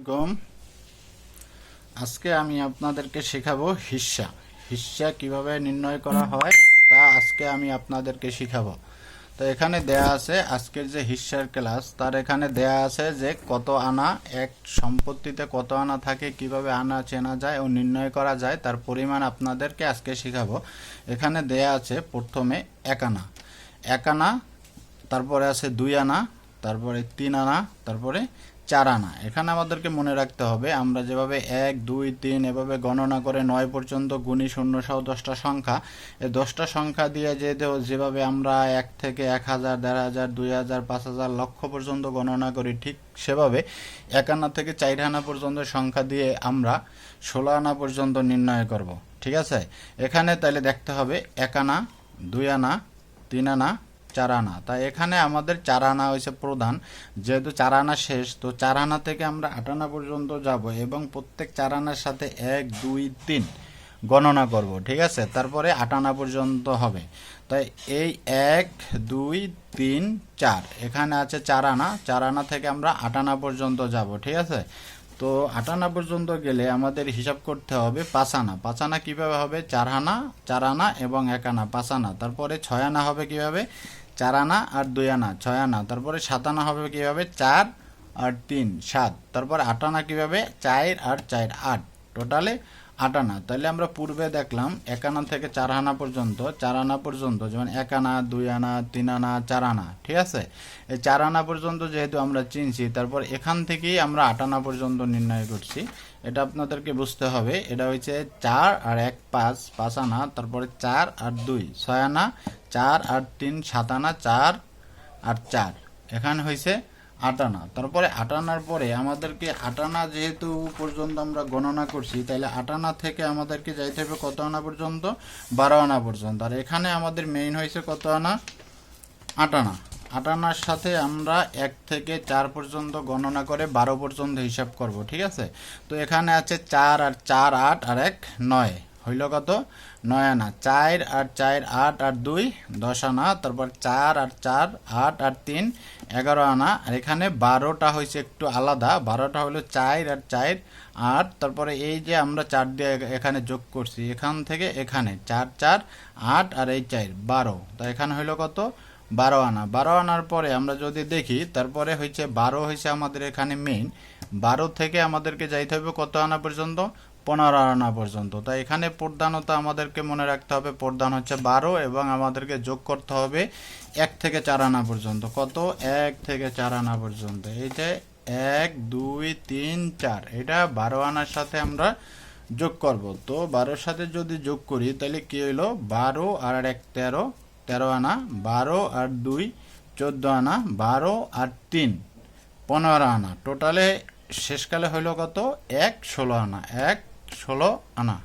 আলাইকুম আজকে আমি আপনাদেরকে শেখাবো হিস্সা হিস্সা কীভাবে নির্ণয় করা হয়, তা আজকে আমি আপনাদেরকে শিখাবো। তো এখানে দেয়া আছে, আজকের যে হিস্সার ক্লাস, তার এখানে দেয়া আছে যে কত আনা, এক সম্পত্তিতে কত আনা থাকে, কীভাবে আনা চেনা যায় ও নির্ণয় করা যায়, তার পরিমাণ আপনাদেরকে আজকে শেখাবো। এখানে দেয়া আছে প্রথমে এক আনা। এক আনা, তারপরে আছে দুই আনা, তারপরে তিন আনা, তারপরে চার আনা এখানে আমাদেরকে মনে রাখতে হবে, আমরা যেভাবে এক, দুই, তিন, এভাবে গণনা করে নয় পর্যন্ত গুণী শূন্য সহ দশটা সংখ্যা এই দশটা সংখ্যা দিয়ে যে যেভাবে আমরা এক থেকে এক হাজার, দেড় হাজার, দুই হাজার, পাঁচ হাজার লক্ষ পর্যন্ত গণনা করি, ঠিক সেভাবে এক আনা থেকে চার আনা পর্যন্ত সংখ্যা দিয়ে আমরা ষোলো আনা পর্যন্ত নির্ণয় করব, ঠিক আছে? এখানে তাহলে দেখতে হবে এক আনা দুই আনা, তিন আনা চার আনা তাই এখানে আমাদের চার আনা হয়েছে প্রধান। যেহেতু চার আনা শেষ, তো চার আনা থেকে আমরা আট আনা পর্যন্ত যাব এবং প্রত্যেক চার আনার সাথে এক, দুই, তিন গণনা করব, ঠিক আছে? তারপরে আট আনা পর্যন্ত হবে। তাই এই এক, দুই, তিন, চার, এখানে আছে চার আনা চার আনা থেকে আমরা আট আনা পর্যন্ত যাব, ঠিক আছে? তো আটানা পর্যন্ত গেলে আমাদের হিসাব করতে হবে পাঁচ আনা। পাঁচ আনা কীভাবে হবে? চার আনা চার আনা এবং এক আনা, পাঁচ আনা। তারপরে ছয় আনা হবে কীভাবে? চার আনা আর দুই আনা, ছয় আনা। তারপরে সাত আনা হবে কীভাবে? চার আর তিন, সাত। তারপর আট আনা কীভাবে? চার আর চার, আট। টোটালে আট আনা তাহলে আমরা পূর্বে দেখলাম এক আনা থেকে চার আনা পর্যন্ত, চার আনা পর্যন্ত, যেমন এক আনা, দুই আনা, তিন আনা, চার আনা, ঠিক আছে? এই চার আনা পর্যন্ত যেহেতু আমরা চিনছি, তারপর এখান থেকেই আমরা আট আনা পর্যন্ত নির্ণয় করছি। এটা আপনাদেরকে বুঝতে হবে। এটা হচ্ছে চার আর এক পাঁচ পাঁচ আনা, তারপরে চার আর দুই, ছয় আনা, চার আর তিন, সাত আনা, চার আর চার। এখানে হয়েছে আটানা। তারপরে আটানার পরে আমাদেরকে আটানা যেহেতু পর্যন্ত আমরা গণনা করছি তাহলে আটানা থেকে আমাদেরকে যাইতে হবে কত আনা পর্যন্ত? বারো আনা পর্যন্ত। আর এখানে আমাদের মেইন হয়েছে কত আনা? আটানা। আটানার সাথে আমরা এক থেকে চার পর্যন্ত গণনা করে বারো পর্যন্ত হিসাব করব, ঠিক আছে? তো এখানে আছে চার আর চার আট আর এক নয়। হইল কত? নয় আনা, চার আর চার আট আর দুই, দশ আনা, তারপর চার আর চার আট আর তিন, এগারো আনা। আর এখানে বারোটা হয়েছে একটু আলাদা, বারোটা হলো চার আর চার আট, তারপরে এই যে আমরা চার দিয়ে এখানে যোগ করছি, এখান থেকে এখানে চার চার, আট আর এই চার, বারো। তা এখানে হইল কত? বারো আনা। বারো আনার পরে আমরা যদি দেখি, তারপরে হয়েছে বারো হয়েছে আমাদের এখানে মেইন বারো থেকে আমাদেরকে যাইতে হবে কত আনা পর্যন্ত? পনেরো আনা পর্যন্ত। তাই এখানে প্রধানতা আমাদেরকে মনে রাখতে হবে, প্রধান হচ্ছে বারো এবং আমাদেরকে যোগ করতে হবে এক থেকে চার আনা পর্যন্ত। কত? এক থেকে চার আনা পর্যন্ত। এই যে এক, দুই, তিন, চার, এটা বারো আনার সাথে আমরা যোগ করব। তো বারোর সাথে যদি যোগ করি, তাহলে কি হইল? বারো আর এক, তেরো তেরো আনা, বারো আর দুই, চোদ্দ আনা, বারো আর তিন, পনেরো আনা। টোটালে শেষকালে হইল কত? এক, ষোলো আনা। এক ষোলো আনা।